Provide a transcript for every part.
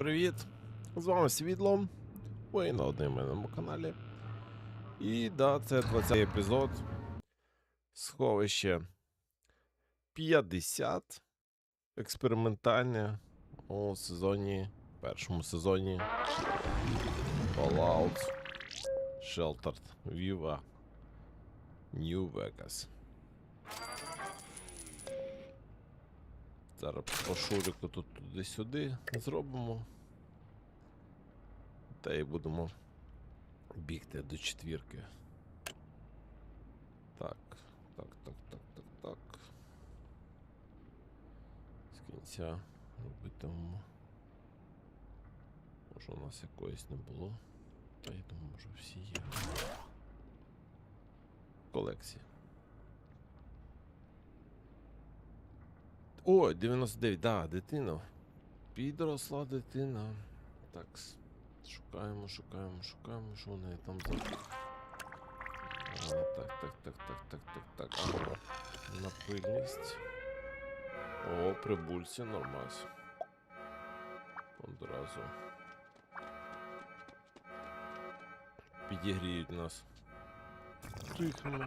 Привіт! З вами Світло. Ви на одноіменному каналі. І да, це 20 епізод. Сховище 50. Експериментальне у сезоні. Першому сезоні. Fallout Sheltered Viva New Vegas. Зараз по шурику тут туди-сюди зробимо. Та й будемо бігти до четвірки. Так, так, так, так, так, так. З кінця робитимемо. Може у нас якоїсь не було. Та я думаю, може всі є. Колекція. О, 99, да, дитина. Підросла дитина. Так. Шукаємо, шукаємо, шукаємо, що в неї там за. А, так, так, так, так, так, так, так. Ага. На пильність. О, прибульці, нормас. Одразу. Підігріють нас. Тихо.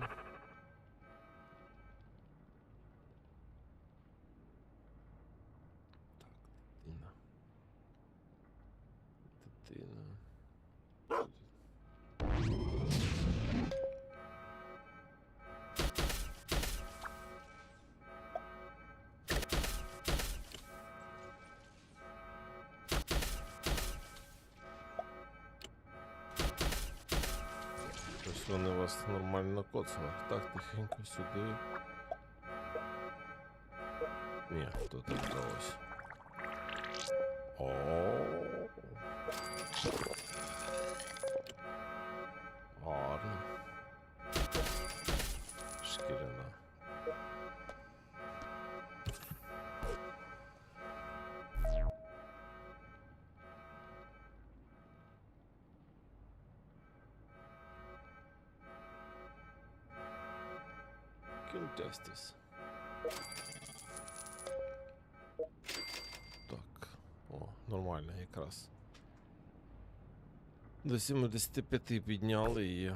Щось вони вас нормально коцали. Так, тихенько сюди. Ні, тут не вдалося. Кінтестіс. Так. О, нормально якраз. До 75 підняли і.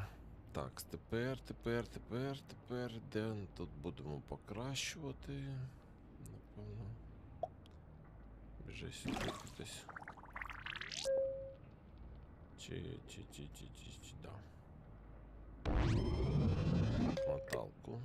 Так, тепер, тепер, тепер, тепер. Де тут будемо покращувати? Напевно. Біжи сюди кудись. Чи, чи, чи, чи, чи, чи, да. Моталку.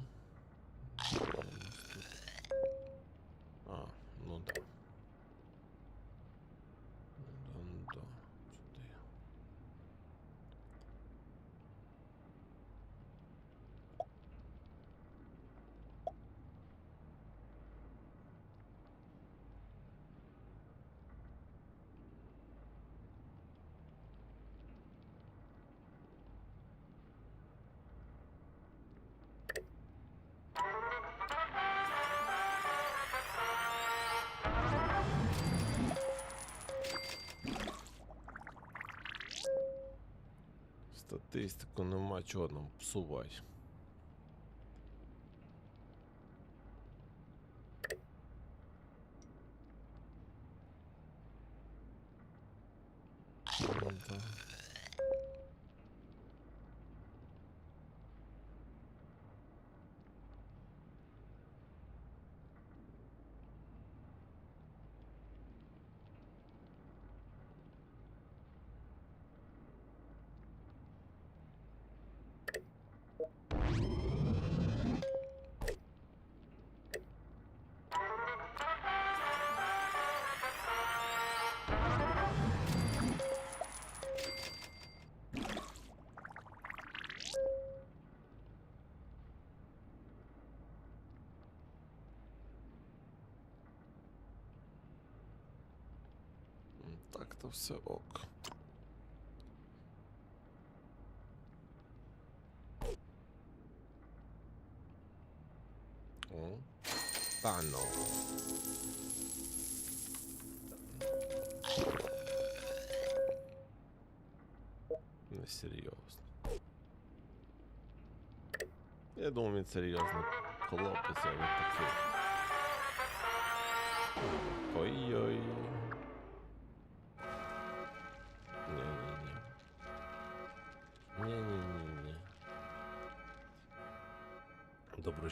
Статистику нема чого нам псувати. Так, то все ок. О, та ну. Несерйозно. Я думав, він серйозний хлопець, а він такий. Ой-ой.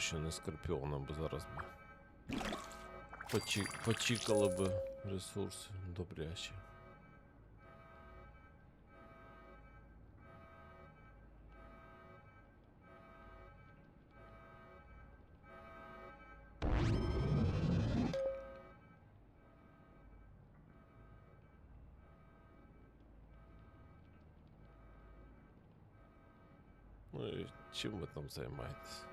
Добре, що не скорпіона, бо зараз би. Почі... Почікали би ресурси добрячі. Ну і чим ви там займаєтесь?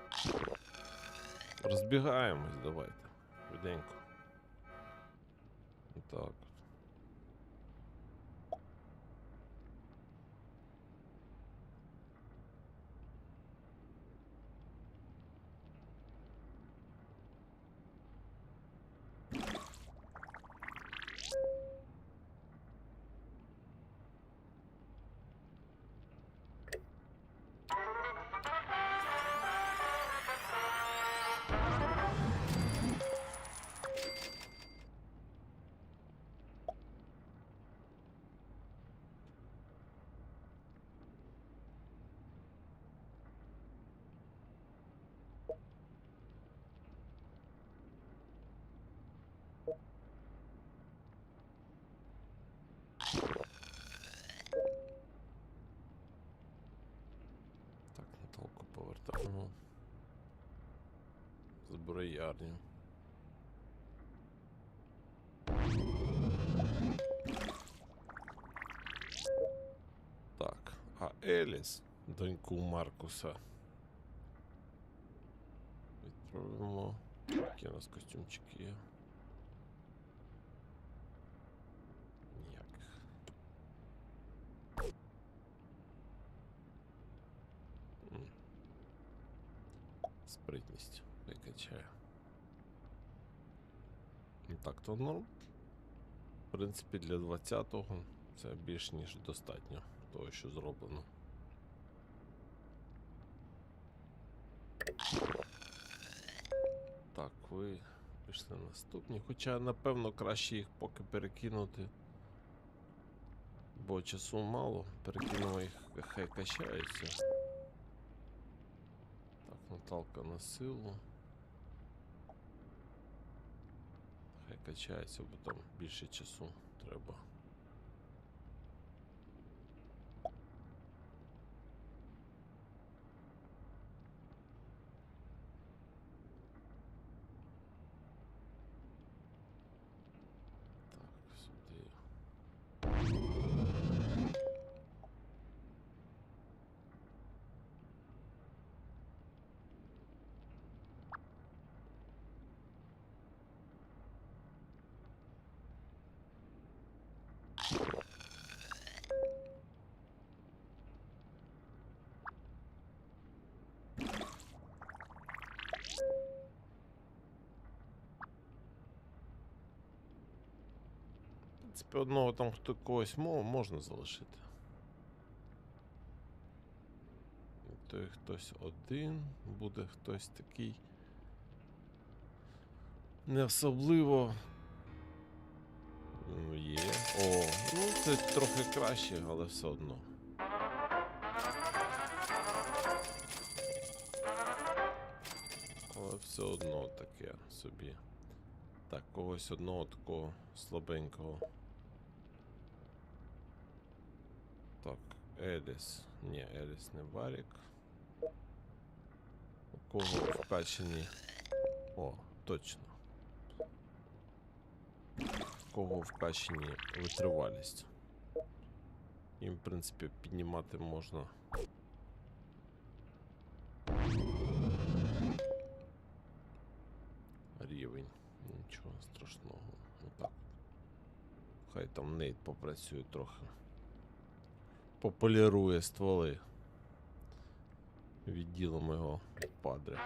Розбігаємось, давайте. Швиденько. Так. Повертаємо. Зброярню. Так, а Еліс, доньку Маркуса. Відправимо. Які у нас костюмчики є? Спритність викачає. Ну Так, то норм. В принципі, для 20-го це більш ніж достатньо того, що зроблено. Так, ви пішли наступні. Хоча, напевно, краще їх поки перекинути. Бо часу мало. Перекинемо їх, хай качаються. Наталка на силу. Хай качається, бо там більше часу треба. Так, сюди. В принципі, одного там хто когось мо- можна залишити. І Той хтось один, буде хтось такий. Не особливо. Ну, Є. О, ну це трохи краще, але все одно. Але все одно таке собі. Так, когось одного такого слабенького. Так, Еліс. Ні, Еліс не Варік. У кого вкачані. О, точно. У кого вкачані витривалість. Їм, в принципі, піднімати можна. Рівень. Нічого страшного. Ну так. Хай там Нейт попрацює трохи. Пополірує стволи. Відділимо його падре.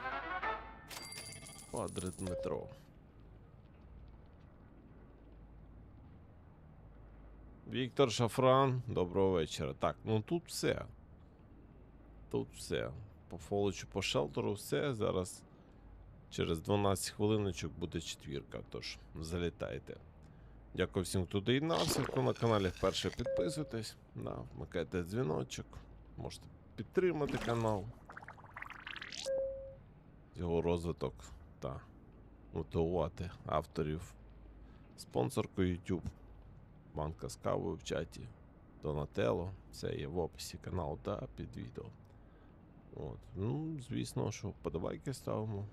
Падре Дмитро. Віктор Шафран, доброго вечора. Так, ну тут все. Тут все. По фолочу, по шелтеру все. Зараз через 12 хвилиночок буде четвірка. Тож залітайте. Дякую всім, хто доєднався. Хто на каналі вперше підписуйтесь. Да, вмикайте дзвіночок. Можете підтримати канал. його розвиток та мотивувати авторів. Спонсорка YouTube, банка з кавою в чаті, Донателло, все є в описі каналу та під відео. От. Ну, звісно, що вподобайки ставимо.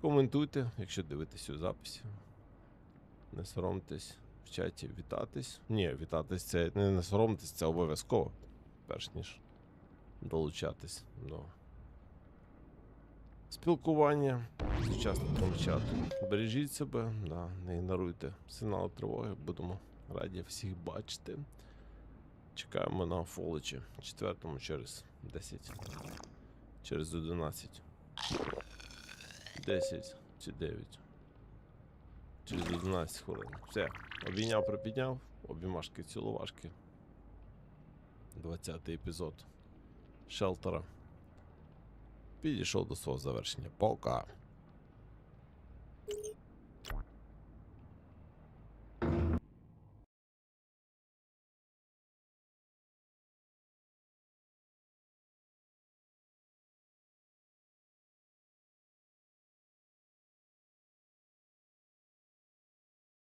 Коментуйте, якщо дивитесь у записі. Не соромтесь в чаті вітатись. Ні, вітатись це не, не соромтесь, це обов'язково. Перш ніж долучатись до спілкування з учасниками чату. Бережіть себе, да, не ігноруйте сигнали тривоги, будемо раді всіх бачити. Чекаємо на фоличі четвертому через 10. Через 11. 10 чи 9. Через 11 хвилин. Все. Обійняв, припідняв. Обіймашки, цілувашки. 20 епізод Шелтера. Підійшов до свого завершення. Пока.